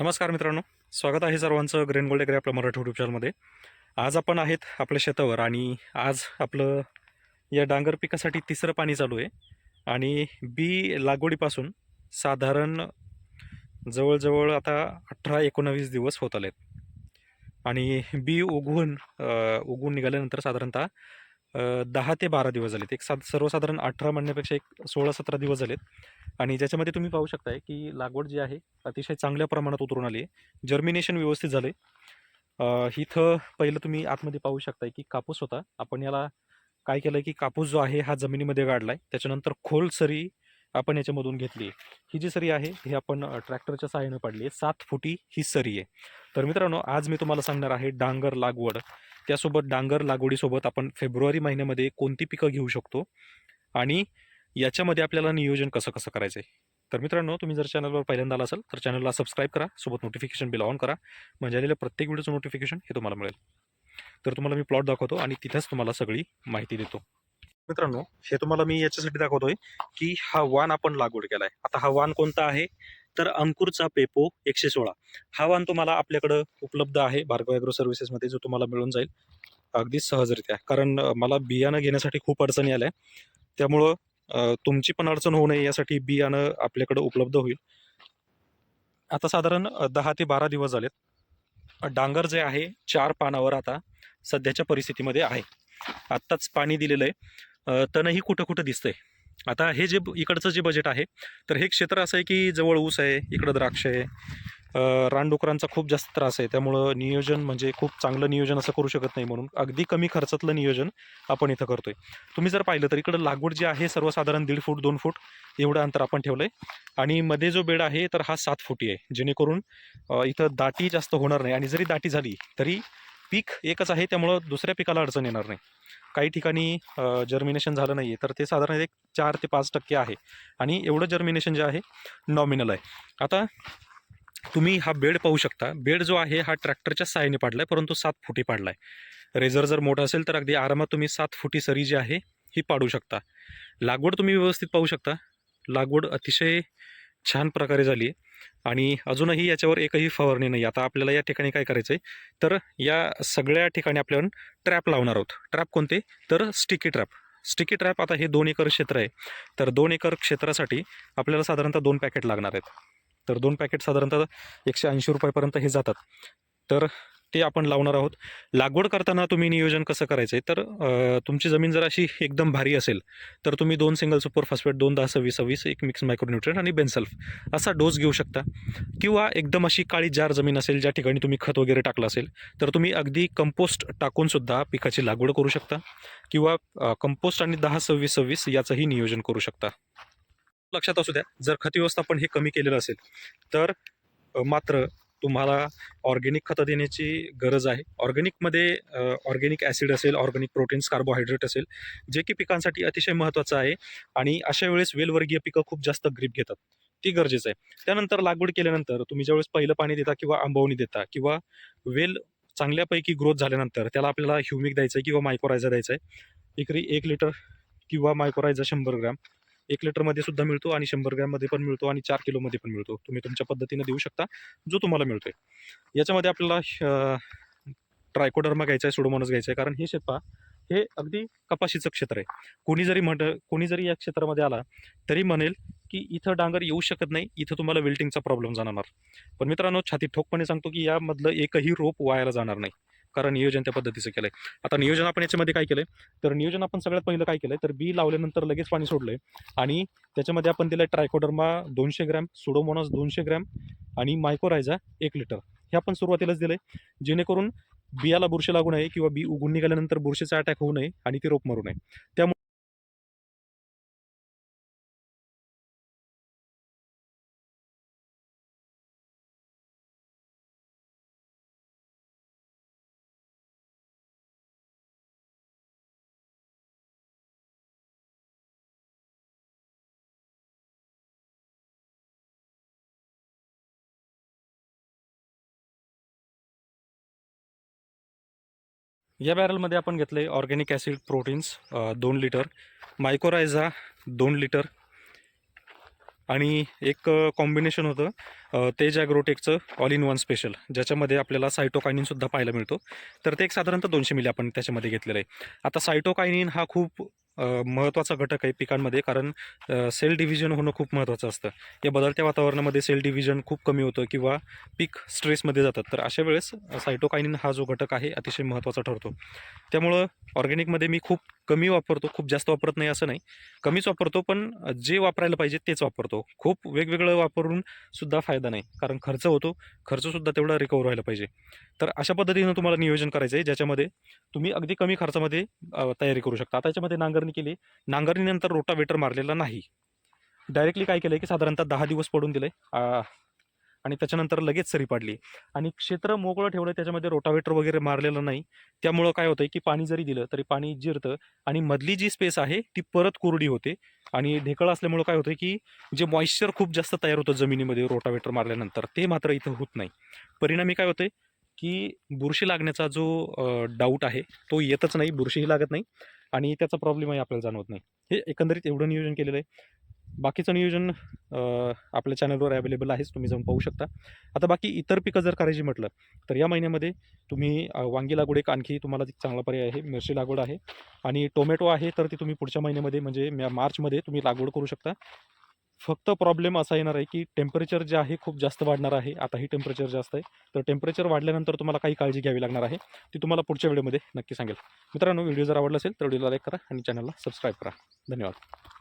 नमस्कार मित्रांनो. स्वागत आहे सर्वांचं ग्रेन गोल्ड एग्रे आपल्या मराठी युट्यूब चॅनलमध्ये आज आपण आहेत आपल्या शेतावर आणि आज आपलं या डांगर पिकासाठी तिसरं पाणी चालू आहे. आणि बी लागवडीपासून साधारण जवळजवळ आता अठरा एकोणावीस दिवस होत आलेत. आणि बी उगवून अ, उगवून निघाल्यानंतर साधारणतः दहा ते बारा दिवस झालेत. एक साध सर्वसाधारण अठरा म्हणण्यापेक्षा एक सोळा सतरा दिवस झालेत. आणि ज्याच्यामध्ये तुम्ही पाहू शकताय की लागवड जी आहे अतिशय चांगल्या प्रमाणात उतरून आली आहे. जर्मिनेशन व्यवस्थित झाले इथं पहिलं तुम्ही आतमध्ये पाहू शकताय की कापूस होता. आपण याला काय केलं की कापूस जो आहे हा जमिनीमध्ये गाडलाय. त्याच्यानंतर खोल सरी आपण याच्यामधून घेतली आहे. ही जी सरी आहे ही आपण ट्रॅक्टरच्या सहाय्यानं पाडली आहे. सात फुटी ही सरी आहे. तर मित्रांनो आज मी तुम्हाला सांगणार आहे डांगर लागवड. त्यासोबत डांगर लागवडीसोबत आपण फेब्रुवारी महिन्यामध्ये कोणती पिकं घेऊ शकतो? आणि याच्यामध्ये आपल्याला नियोजन कसं कसं करायचं आहे तर मित्रांनो तुम्ही जर चॅनलवर पहिल्यांदा आला असाल तर चॅनलला सबस्क्राईब करा सोबत नोटिफिकेशन बिल ऑन करा. म्हणजे आलेल्या प्रत्येक व्हिडिओचं नोटिफिकेशन हे तुम्हाला मिळेल. तर तुम्हाला मी प्लॉट दाखवतो आणि तिथेच तुम्हाला सगळी माहिती देतो. मित्रांनो हे तुम्हाला मी याच्यासाठी दाखवतोय की हा वाण आपण लागवड केलाय. आता हा वाण कोणता आहे? तर अंकुरचा पेपो एकशे सोळा. हा वाण तुम्हाला आपल्याकडं उपलब्ध आहे भार्गव ॲग्रो सर्व्हिसेसमध्ये जो तुम्हाला मिळून जाईल. अगदी सहजरित्या. कारण मला बियाणं घेण्यासाठी खूप अडचणी आल्या. त्यामुळं तुमची पण अडचण होऊ नये यासाठी बियाणं आपल्याकडं उपलब्ध होईल. आता साधारण दहा ते बारा दिवस झालेत. डांगर जे आहे चार पानावर आता सध्याच्या परिस्थितीमध्ये आहे. आत्ताच पाणी दिलेलं आहे. तणही कुठं कुठं दिसतंय. आता हे जे इकडचं जे बजेट आहे तर हे क्षेत्र असं आहे की जवळ ऊस आहे इकडं द्राक्ष आहे. रानडुकरांचा खूप जास्त त्रास आहे त्यामुळं नियोजन म्हणजे खूप चांगलं नियोजन असं करू शकत नाही म्हणून अगदी कमी खर्चातलं नियोजन आपण इथं करतोय. तुम्ही जर पाहिलं तर इकडं लागवड जी आहे सर्वसाधारण दीड फूट दोन फूट एवढं अंतर आपण ठेवलं आहे आणि मध्ये जो बेड आहे तर हा सात फुटी आहे. जेणेकरून इथं दाटी जास्त होणार नाही. आणि जरी दाटी झाली तरी पीक एकच आहे त्यामुळं दुसऱ्या पिकाला अडचण येणार नाही. काही ठिकाणी जर्मिनेशन झालं नाही आहे तर ते साधारण एक चार ते पाच टक्के आहे. आणि एवढं जर्मिनेशन जे आहे नॉमिनल आहे. आता तुम्ही हा बेड पाहू शकता. बेड जो आहे हा ट्रॅक्टरच्या साहाय्याने आहे परंतु सात फुटी पाडला आहे रेझर जर मोठा असेल तर अगदी आरामात तुम्ही सात फुटी सरी जी आहे ही पाडू शकता. लागवड तुम्ही व्यवस्थित पाहू शकता. लागवड अतिशय छान प्रकारे झाली आहे आणि अजूनही याच्यावर एकही फवारणी नाही. आता आपल्याला या ठिकाणी काय करायचं आहे तर या सगळ्या ठिकाणी आपल्याला ट्रॅप लावणार आहोत. ट्रॅप कोणते? तर स्टिकी ट्रॅप स्टिकी ट्रॅप आता हे दोन एकर क्षेत्र आहे. तर दोन एकर क्षेत्रासाठी आपल्याला साधारणतः दोन पॅकेट लागणार आहेत. तर दोन पॅकेट साधारणतः एकशे ऐंशी रुपयापर्यंत हे जातात. तर ते आपण लावणार आहोत. लागवड करताना तुम्ही नियोजन कसं करायचं आहे तर तुमची जमीन जर अशी एकदम भारी असेल तर तुम्ही दोन सिंगल सुपर फॉस्फेट दोन दहा सव्वीस सव्वीस एक मिक्स मायक्रोन्युट्रेंट आणि बेन्सल्फ असा डोस घेऊ शकता. किंवा एकदम अशी काळी जार जमीन असेल ज्या ठिकाणी तुम्ही खत वगैरे टाकलं असेल तर तुम्ही अगदी कंपोस्ट टाकूनसुद्धा पिकाची लागवड करू शकता. किंवा कंपोस्ट आणि दहा सव्वीस सव्वीस याचंही नियोजन करू शकता. लक्षात असू द्या जर खत व्यवस्थापन हे कमी केलेलं असेल तर मात्र तुम्हाला ऑर्गेनिक खतं देण्याची गरज आहे. ऑर्गेनिकमध्ये ऑर्गेनिक ॲसिड असेल ऑर्गेनिक प्रोटीन्स कार्बोहायड्रेट असेल जे की पिकांसाठी अतिशय महत्त्वाचं आहे आणि अशा वेळेस वेलवर्गीय पिकं खूप जास्त ग्रीप घेतात. ती गरजेचं आहे. त्यानंतर लागवड केल्यानंतर तुम्ही ज्यावेळेस पहिलं पाणी देता किंवा आंबवणी देता किंवा वेल चांगल्यापैकी ग्रोथ झाल्यानंतर त्याला आपल्याला ह्युमिक द्यायचं आहे किंवा मायक्रोरायझा द्यायचं आहे. एकरी एक लिटर किंवा मायक्रोरायझा शंभर ग्रॅम. एक लिटरमध्ये सुद्धा मिळतो आणि शंभर ग्रॅममध्ये पण मिळतो आणि चार किलोमध्ये पण मिळतो. तुम्ही तुमच्या पद्धतीने देऊ शकता जो तुम्हाला मिळतोय. याच्यामध्ये आपल्याला ट्रायकोडर्मा घ्यायचा आहे सुडोमोनस घ्यायचा आहे कारण हे शेपा हे अगदी कपाशीचं क्षेत्र आहे. कोणी जरी म्हट कोणी जरी या क्षेत्रामध्ये आला तरी म्हणेल की इथं डांगर येऊ शकत नाही इथं तुम्हाला वेल्टिंगचा प्रॉब्लेम जाणार. पण मित्रांनो छाती ठोकपणे सांगतो की यामधलं एकही रोप वायाला जाणार नाही. कारण नियोजन त्या पद्धतीचं केलंय. आता नियोजन आपण याच्यामध्ये काय केलंय? तर नियोजन आपण सगळ्यात पहिलं काय केलंय? तर बी लावल्यानंतर लगेच पाणी सोडलंय. आणि त्याच्यामध्ये आपण दिलंय ट्रायकोडर्मा दोनशे ग्रॅम सुडोमोनॉस दोनशे ग्रॅम आणि मायकोरायझा एक लिटर. हे आपण सुरुवातीलाच दिलंय. जेणेकरून बियाला बुरशी लागू नये किंवा बी उगून निघाल्यानंतर बुरशीचा अटॅक होऊ नये आणि ती रोप मरू नये. त्यामुळे या बॅरलमध्ये आपण घेतलं आहे ऑर्गॅनिक ॲसिड प्रोटीन्स दोन लिटर मायकोरायझा दोन लिटर आणि एक कॉम्बिनेशन होतं तेज ॲग्रोटेकचं ऑल इन वन स्पेशल ज्याच्यामध्ये आपल्याला सायटोकायनिनसुद्धा पाहायला मिळतो. तर ते एक साधारणतः दोनशे मिली आपण त्याच्यामध्ये घेतलेलं आहे. आता सायटोकायनिन हा खूप महत्त्वाचा घटक आहे पिकांमध्ये कारण सेल डिव्हिजन होणं खूप महत्त्वाचं असतं. या बदलत्या वातावरणामध्ये सेल डिव्हिजन खूप कमी होतं किंवा पीक स्ट्रेसमध्ये जातात. तर अशा वेळेस सायटोकायनिन हा जो घटक आहे अतिशय महत्त्वाचा ठरतो. त्यामुळं ऑर्गॅनिकमध्ये मी खूप कमी वापरतो खूप जास्त वापरत नाही असं नाही. कमीच वापरतो पण जे वापरायला पाहिजे तेच वापरतो. खूप वेगवेगळं वापरून सुद्धा फायदा नाही. कारण खर्च होतो खर्चसुद्धा तेवढा रिकवर व्हायला पाहिजे. तर अशा पद्धतीनं तुम्हाला नियोजन करायचं आहे ज्याच्यामध्ये तुम्ही अगदी कमी खर्चामध्ये तयारी करू शकता. आता याच्यामध्ये नांगरणी केली. नांगरणीनंतर रोटावेटर मारलेला नाही. डायरेक्टली काय केलं आहे की साधारणतः दहा दिवस पडून दिले आणि त्याच्यानंतर लगेच सरी पाडली. आणि क्षेत्र मोकळं ठेवलं त्याच्यामध्ये रोटावेटर वगैरे मारलेलं नाही. त्यामुळं काय होतं की पाणी जरी दिलं तरी पाणी जिरतं आणि मधली जी स्पेस आहे ती परत कोरडी होते. आणि ढेकळ असल्यामुळं काय होतं की जे मॉइश्चर खूप जास्त तयार होतं जमिनीमध्ये रोटावेटर मारल्यानंतर ते मात्र इथं होत नाही. परिणामी काय होतंय की बुरशी लागण्याचा जो डाऊट आहे तो येतच नाही बुरशीही लागत नाही. आणि त्याचा प्रॉब्लेमही आपल्याला जाणवत नाही. हे एकंदरीत एवढं नियोजन केलेलं आहे. बाकीचं नियोजन आपल्या चॅनलवर अवेलेबल आहेच तुम्ही जाऊन पाहू शकता. आता बाकी इतर पिकं जर करायची म्हटलं तर या महिन्यामध्ये तुम्ही वांगी लागवड एक आणखी तुम्हाला चांगला पर्याय आहे मिरची लागवड आहे. आणि टोमॅटो आहे तर ती तुम्ही पुढच्या महिन्यामध्ये म्हणजे म्या- मार्चमध्ये तुम्ही लागवड करू शकता. फक्त प्रॉब्लेम असा येणार आहे की टेम्परेचर जे आहे खूप जास्त वाढणार आहे. आताही टेम्परेचर जास्त आहे. तर टेम्परेचर वाढल्यानंतर तुम्हाला काही काळजी घ्यावी लागणार आहे. ती तुम्हाला पुढच्या व्हिडिओमध्ये नक्की सांगेल. मित्रांनो व्हिडिओ जर आवडला असेल तर व्हिडिओला लाईक करा आणि चॅनलला सबस्क्राईब करा. धन्यवाद.